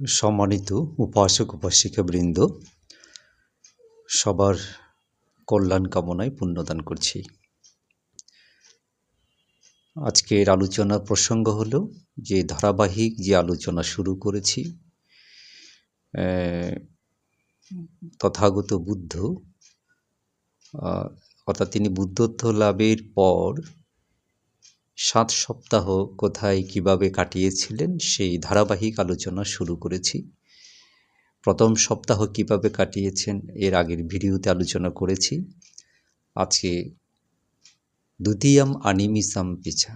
সম্মানিত উপাসক উপাসিকাবৃন্দ সবার কল্যাণ কামনায় পুণ্যদান করছি। আজকের আলোচনার প্রসঙ্গ হলো যে ধারাবাহিক যে আলোচনা শুরু করেছি তথাগত বুদ্ধ অর্থাৎ তিনি বুদ্ধত্ব লাভের পর সাত সপ্তাহ কোথায় কীভাবে কাটিয়েছিলেন সেই ধারাবাহিক আলোচনা শুরু করেছি। প্রথম সপ্তাহ কীভাবে কাটিয়েছেন এর আগের ভিডিওতে আলোচনা করেছি। আজকে দ্বিতীয়াম আনিমিসাম পিছা।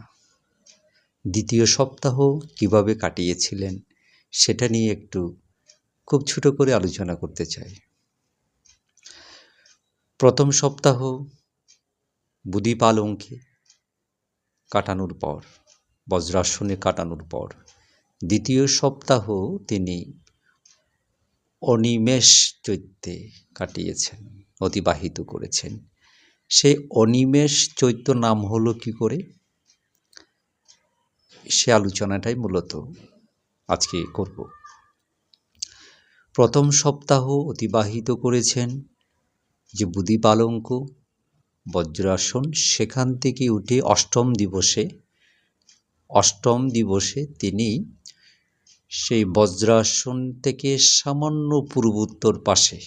দ্বিতীয় সপ্তাহ কীভাবে কাটিয়েছিলেন সেটা নিয়ে একটু খুব ছোট করে আলোচনা করতে চাই। প্রথম সপ্তাহ বুদিপালঙ্কে কাটানোর পর, বজ্রাসনে কাটানোর পর, দ্বিতীয় সপ্তাহ তিনি অনিমেষ চৈত্যে কাটিয়েছেন, অতিবাহিত করেছেন। সেই অনিমেষ চৈত্য নাম হলো কি করে? সে আলোচনাটাই মূলত আজকে করব। প্রথম সপ্তাহ অতিবাহিত করেছেন যে বুদিপালঙ্ক বজ্রাসন, সেখান থেকে উঠে অষ্টম দিবসে অষ্টম দিবসে তিনি সেই বজ্রাসন থেকে সামান্য পূর্বোত্তর পাশে,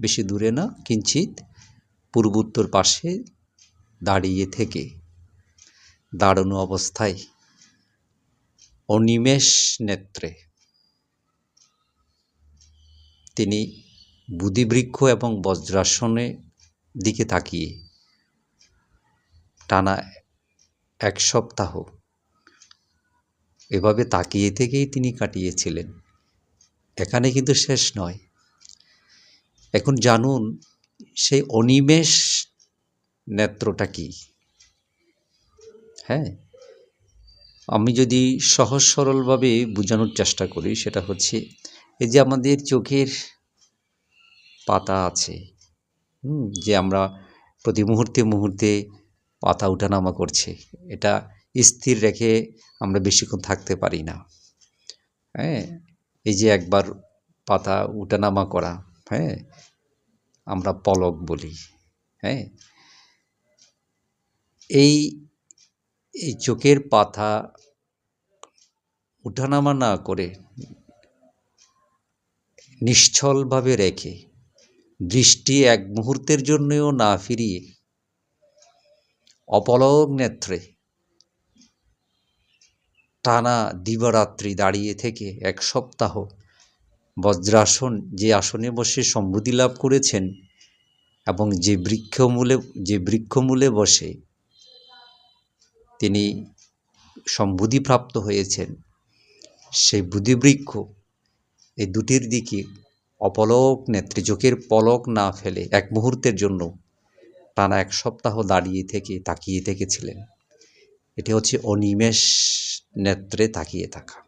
বেশি দূরে না, কিঞ্চিত পূর্বোত্তর পাশে দাঁড়িয়ে থেকে, দাঁড়ানো অবস্থায় অনিমেষ নেত্রে। তিনি বুধিবৃক্ষ এবং বজ্রাসনে দিকে তাকিয়ে। টানা এক সপ্তাহ। এভাবে তাকিয়ে থেকেই তিনি কাটিয়েছিলেন। এখানে কিন্তু শেষ নয়। এখন জানুন, সেই অনিমেষ নেত্রটা কি? হ্যাঁ আমি যদি সহজ সরলভাবে বোঝানোর চেষ্টা করি, সেটা হচ্ছে, এই যে আমাদের চোখের পাতা আছে যে আমরা প্রতি মুহূর্তে মুহূর্তে পাতা উঠানামা করছে। এটা স্থির রেখে আমরা বেশিক্ষণ থাকতে পারি না। হ্যাঁ এই যে একবার পাতা উঠানামা করা হ্যাঁ আমরা পলক বলি হ্যাঁ। এই এই চোখের পাতা উঠানামা না করে নিশ্চলভাবে রেখে দৃষ্টি এক মুহূর্তের জন্যও না ফিরিয়ে। অপলক নেত্রে টানা দিবারাত্রি দাঁড়িয়ে থেকে এক সপ্তাহ বজ্রাসন যে আসনে বসে সম্বুদ্ধি লাভ করেছেন এবং যে বৃক্ষমূলে যে বৃক্ষমূলে বসে, তিনি সম্বুদ্ধিপ্রাপ্ত হয়েছেন। সেই বুদ্ধিবৃক্ষ এই দুটির দিকে অপলক নেত্রী চোখের পলক না ফেলে এক মুহূর্তের জন্য টানা এক সপ্তাহ দাঁড়িয়ে থেকে, তাকিয়ে থেকেছিলেন। এটি হচ্ছে অনিমেষ নেত্রে তাকিয়ে থাকা।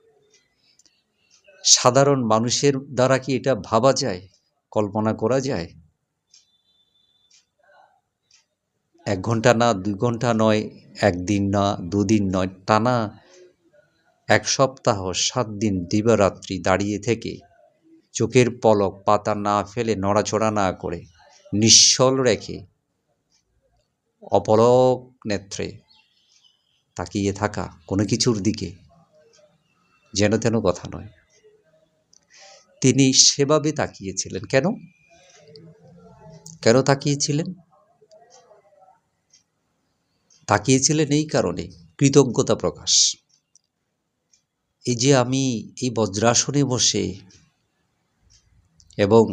সাধারণ মানুষের দ্বারা কি এটা ভাবা যায়? কল্পনা করা যায়? এক ঘণ্টা না, দুই ঘণ্টা নয়, একদিন না, দুদিন নয়, টানা এক সপ্তাহ, সাত দিন দিবারাত্রি দাঁড়িয়ে থেকে চোখের পলক পাতা না ফেলে নড়াচড়া না করে নিশ্চল রেখে অপলক নেত্রে তাকিয়ে থাকা কোনো কিছুর দিকে যেন তেন কথা নয়। তিনি সেভাবে তাকিয়েছিলেন। কেন? কেন তাকিয়েছিলেন? তাকিয়েছিলেন এই কারণে কৃতজ্ঞতা প্রকাশ। এই যে আমি এই বজ্রাসনে বসে এবং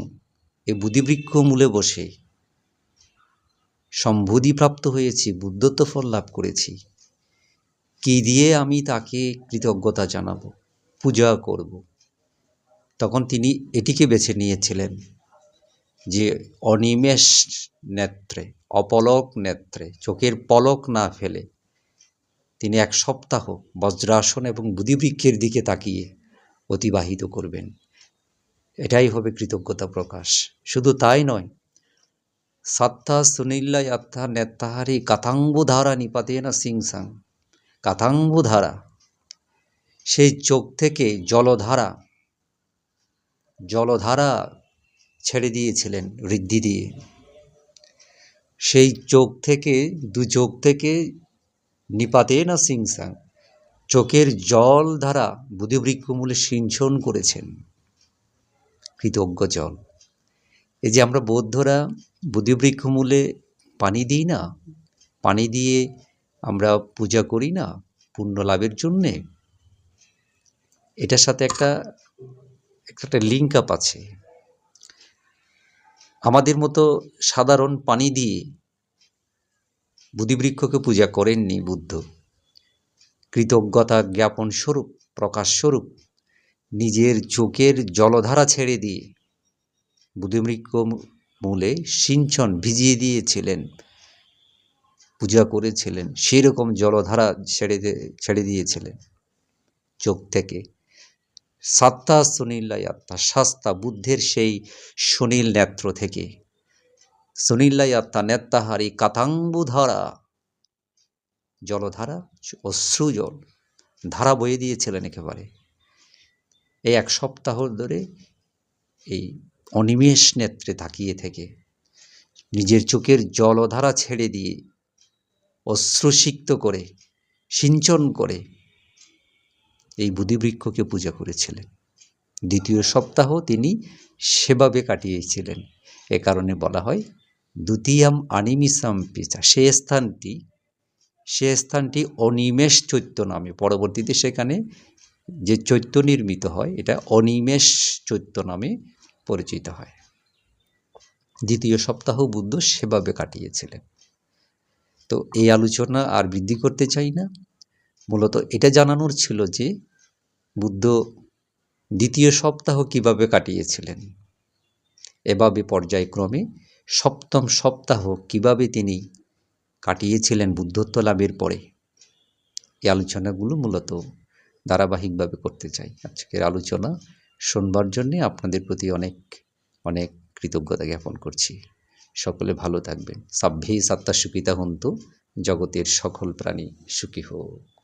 এই বুদ্ধিবৃক্ষ মূলে বসে সম্বুধিপ্রাপ্ত হয়েছি, বুদ্ধত্ব ফল লাভ করেছি। কি দিয়ে আমি তাকে কৃতজ্ঞতা জানাব, পূজা করব? তখন তিনি এটিকে বেছে নিয়েছিলেন যে অনিমেষ নেত্রে, অপলক নেত্রে, চোখের পলক না ফেলে তিনি এক সপ্তাহ বজ্রাসন এবং বুধিবৃক্ষের দিকে তাকিয়ে অতিবাহিত করবেন। এটাই হবে কৃতজ্ঞতা প্রকাশ। শুধু তাই নয়, সত্তা সুনীল্লা আত্মা নেত্তাহারি কাথাঙ্বুধারা নিপাতেনা সিংসাং। কাথাঙ্বুধারা সেই চোখ থেকে জলধারা জলধারা ছেড়ে দিয়েছিলেন ঋদ্ধি দিয়ে। সেই চোখ থেকে, দু চোখ থেকে নিপাতে না সিংসাং। চোখের জল ধারা বুধিবৃক্ষমূলে সিঞ্চন করেছেন। কৃতজ্ঞ জল। এই যে আমরা বৌদ্ধরা বুধিবৃক্ষমূলে পানি দিই না, পানি দিয়ে আমরা পূজা করি না পুণ্য লাভের জন্যে, এটার সাথে একটা একটা লিঙ্ক আপ আছে। আমাদের মতো সাধারণ পানি দিয়ে বুধিবৃক্ষকে পূজা করেননি বুদ্ধ। কৃতজ্ঞতা জ্ঞাপন স্বরূপ, প্রকাশ স্বরূপ নিজের চোখের জলধারা ছেড়ে দিয়ে। বুধিবৃক্ষ মূলে সিঞ্চন ভিজিয়ে দিয়েছিলেন। পূজা করেছিলেন সেই রকম জলধারা ছেড়ে ছেড়ে দিয়েছিলেন। চোখ থেকে সাত্তা সুনীল্লাই আত্মা শাস্তা বুদ্ধের সেই সুনীল নেত্র থেকে। সুনীল্লাই আত্মা নেত্যাহারি কাতাম্বুধারা। জলধারা অশ্রুজল ধারা বয়ে দিয়েছিলেন একেবারে। এই এক সপ্তাহ ধরে এই অনিমেষ নেত্রে তাকিয়ে থেকে। নিজের চোখের জলধারা ছেড়ে দিয়ে, অশ্রুসিক্ত করে, সিঞ্চন করে এই বুধিবৃক্ষকে পূজা করেছিলেন। দ্বিতীয় সপ্তাহ তিনি সেভাবে কাটিয়েছিলেন। এ কারণে বলা হয়, দ্বিতীয়াম আনিমিসাম পিচা। সে স্থানটি সে স্থানটি অনিমেষ চৈত্য নামে। পরবর্তীতে সেখানে যে চৈত্য নির্মিত হয়, এটা অনিমেষ চৈত্য নামে পরিচিত হয়। দ্বিতীয় সপ্তাহ বুদ্ধ সেভাবে কাটিয়েছিলেন। তো এই আলোচনা আর বৃদ্ধি করতে চাই না। মূলত এটা জানানোর ছিল যে, বুদ্ধ দ্বিতীয় সপ্তাহ কীভাবে কাটিয়েছিলেন, এভাবে পর্যায়ক্রমে সপ্তম সপ্তাহ কীভাবে তিনি কাটিয়েছিলেন বুদ্ধত্ব লাভের পরে, এই আলোচনাগুলো মূলত ধারাবাহিকভাবে করতে চাই। আজকের আলোচনা শোনবার জন্যে আপনাদের প্রতি অনেক অনেক কৃতজ্ঞতা জ্ঞাপন করছি। সকলে ভালো থাকবেন। সাভ্যেই সাত্তা সুখিতা হন্তু। জগতের সকল প্রাণী সুখী হোক।